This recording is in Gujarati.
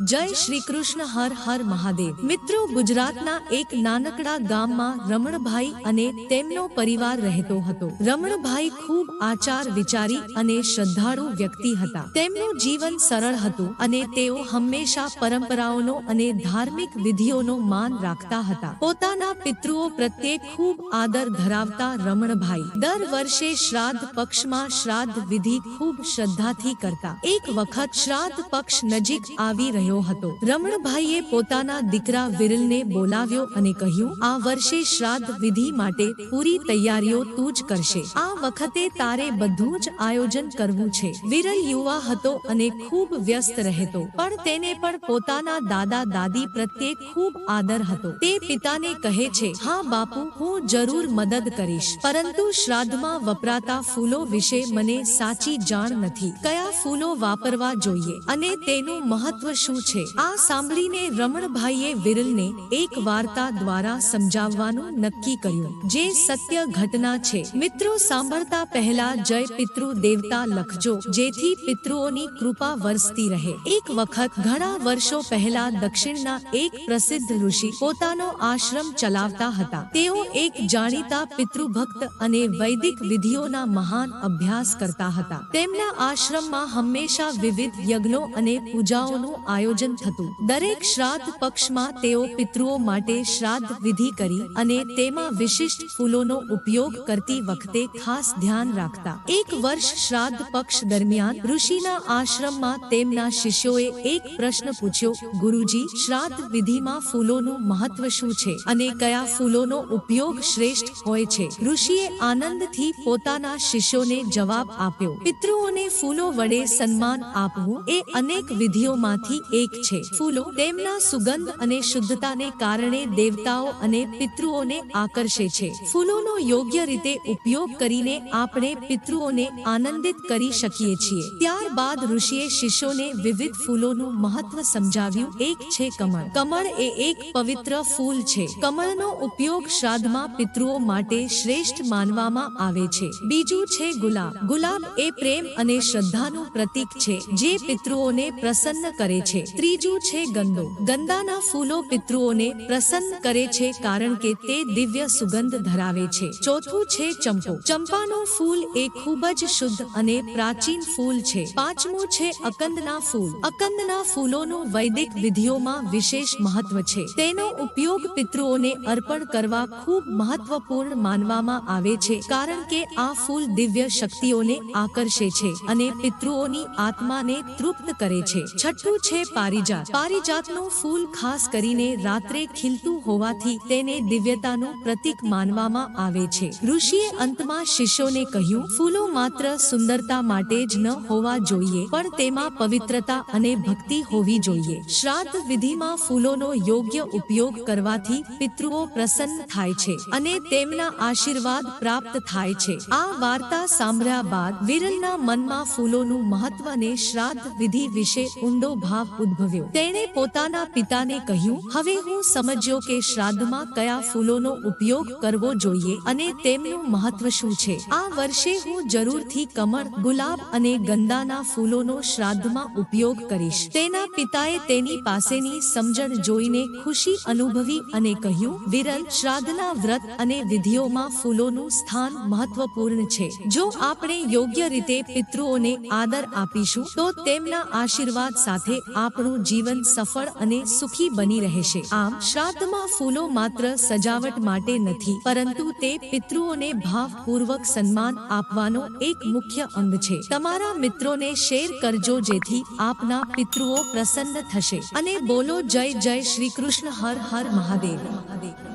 જય શ્રી કૃષ્ણ, હર હર મહાદેવ. મિત્રો, ગુજરાતના એક નાનકડા ગામમાં રમણભાઈ અને તેમનો પરિવાર રહેતો હતો. રમણભાઈ ખૂબ આચાર વિચારી અને શ્રદ્ધાળુ વ્યક્તિ હતા. તેમનું જીવન સરળ હતું અને તેઓ હંમેશા પરંપરાઓનો અને ધાર્મિક વિધિઓનો માન રાખતા હતા. પોતાના પિતૃઓ પ્રત્યે ખૂબ આદર ધરાવતા રમણભાઈ દર વર્ષે શ્રાદ્ધ પક્ષમાં શ્રાદ્ધ વિધિ ખૂબ શ્રદ્ધાથી કરતા. એક વખત શ્રાદ્ધ પક્ષ નજીક આવી રહ્યો હતો. રમણભાઈએ પોતાના દીકરા વિરલને બોલાવ્યો અને કહ્યું, આ વર્ષે શ્રાદ્ધ વિધિ માટે પૂરી તૈયારીઓ તું જ કરશે. આ વખતે તારે બધું જ આયોજન કરવું છે. વિરલ યુવા હતો અને ખૂબ વ્યસ્ત રહેતો, પણ તેને પણ પોતાના દાદા દાદી પ્રત્યે ખૂબ આદર હતો. તે પિતાને કહે છે, હા બાપુ, હું જરૂર મદદ કરીશ. પરંતુ શ્રાદ્ધમાં વપરાતા ફૂલો વિશે મને સાચી જાણ નથી. કયા ફૂલો વાપરવા જોઈએ? અને તેનું મહત્વ શું છે? આ સાંભળીને રમણભાઈએ વિરલને એક વાર્તા દ્વારા સમજાવવાનું નક્કી કર્યું. જે સત્ય ઘટના છે. મિત્રો સાંભળતા પહેલા જય પિતૃ દેવતા લખજો, જેથી પિતૃઓની કૃપા વરસતી રહે. એક વખત ઘણા વર્ષો પહેલા દક્ષિણના એક પ્રસિદ્ધ ઋષિ પોતાનો આશ્રમ ચલાવતા હતા. તેઓ એક જાણીતા પિતૃભક્ત અને વૈદિક વિધિઓના મહાન અભ્યાસ કરતા હતા. તેમના આશ્રમમાં હંમેશા વિવિધ યજ્ઞો અને પૂજાઓનું આયોજન થતું. દરેક શ્રાદ્ધ પક્ષમાં તેઓ પિતૃઓ માટે શ્રાદ્ધ વિધિ કરી અને તેમાં વિશિષ્ટ ફૂલોનો ઉપયોગ કરતી વખતે ખાસ ધ્યાન રાખતા. એક વર્ષ શ્રાદ્ધ પક્ષ દરમિયાન ઋષિના આશ્રમમાં તેમના શિષ્યોએ એક પ્રશ્ન પૂછ્યો, ગુરુજી, શ્રાદ્ધ વિધિમાં ફૂલોનું મહત્વ શું છે? અને કયા ફૂલોનો ઉપયોગ શ્રેષ્ઠ હોય છે? ઋષિએ આનંદથી પોતાના શિષ્યોને જવાબ આપ્યો, પિતૃઓને ફૂલો વડે સન્માન આપવું એ અનેક વિધિઓમાંથી એક છે. ફૂલો તેમના સુગંધ અને શુદ્ધતાને કારણે દેવતાઓ અને પિતૃઓને આકર્ષે છે. ફૂલોનો યોગ્ય રીતે ઉપયોગ કરીને આપણે પિતૃઓને આનંદિત કરી શકીએ છીએ. ત્યારબાદ ઋષિએ શિષ્યોને વિવિધ ફૂલોનું મહત્વ સમજાવ્યું. એક છે કમળ. કમળ એ એક પવિત્ર ફૂલ છે. કમળનો ઉપયોગ શ્રાદ્ધમાં પિતૃઓ માટે શ્રેષ્ઠ માનવામાં આવે છે. બીજું છે ગુલાબ. ગુલાબ એ પ્રેમ અને શ્રદ્ધાનું પ્રતીક છે, જે પિતૃઓને પ્રસન્ન કરે છે. ત્રીજું છે ગંદો. ગંદાના ફૂલો પિતૃઓને પ્રસન્ન કરે છે, કારણ કે તે દિવ્ય સુગંધ ધરાવે છે. ચોથું છે ચંપો ચંપાનું ફૂલ એ ખૂબ જ શુદ્ધ અને પ્રાચીન ફૂલ છે. પાંચમું છે અકંદના ફૂલ. અકંદના ફૂલોનું વૈદિક વિધિઓમાં વિશેષ મહત્વ છે. તેનો ઉપયોગ પિતૃઓને અર્પણ કરવા ખૂબ મહત્વપૂર્ણ માનવામાં આવે છે, કારણ કે આ ફૂલ દિવ્ય શક્તિઓને આકર્ષે છે અને પિતૃઓની આત્માને તૃપ્ત કરે છે. છઠ્ઠું છે પારિજાત. પારિજાતનું ફૂલ ખાસ કરીને રાત્રે ખીલતું હોવાથી તેને દિવ્યતાનું પ્રતીક માનવામાં આવે છે. ઋષિએ અંતમાં શિષ્યોને કહ્યું, ફૂલો માત્ર સુંદરતા માટે જ ન હોવા જોઈએ, પણ તેમાં પવિત્રતા અને ભક્તિ હોવી જોઈએ. શ્રાદ્ધ વિધિમાં ફૂલોનો યોગ્ય ઉપયોગ કરવાથી પિતૃઓ પ્રસન્ન થાય છે અને તેમના આશીર્વાદ પ્રાપ્ત થાય છે. આ વાર્તા સાંભળ્યા બાદ વિરલના મનમાં ફૂલોનું મહત્વ અને શ્રાદ્ધ વિધિ વિશે ઊંડો ભાવ ઉદ્ભવ્યો. તેણે પોતાના પિતાને કહ્યું, હવે હું સમજ્યો કે શ્રાદ્ધમાં કયા ફૂલોનો ઉપયોગ કરવો જોઈએ અને તેમનું મહત્વ શું છે. આ વર્ષે હું જરૂરથી કમળ, ગુલાબ અને ગંદાના ફૂલોનો શ્રાદ્ધમાં ઉપયોગ કરીશ. તેના પિતાએ તેની પાસેની સમજણ જોઈને ખુશી અનુભવી અને કહ્યું, વિરલ, શ્રાદ્ધના વ્રત અને વિધિઓમાં ફૂલોનું સ્થાન મહત્વપૂર્ણ છે. જો આપણે યોગ્ય રીતે પિતૃઓને આદર આપીશું, તો તેમના આશીર્વાદ સાથે આપણું જીવન સફળ અને સુખી બની રહેશે. આમ, શ્રાદ્ધમાં ફૂલો માત્ર સજાવટ માટે નથી, પરંતુ તે પિતૃઓને ભાવપૂર્વક સન્માન આપવાનો એક મુખ્ય અંગ છે. તમારા મિત્રોને શેર કરજો જેથી આપના પિતૃઓ પ્રસન્ન થશે. અને બોલો જય જય શ્રી કૃષ્ણ, હર હર મહાદેવ. મહાદેવ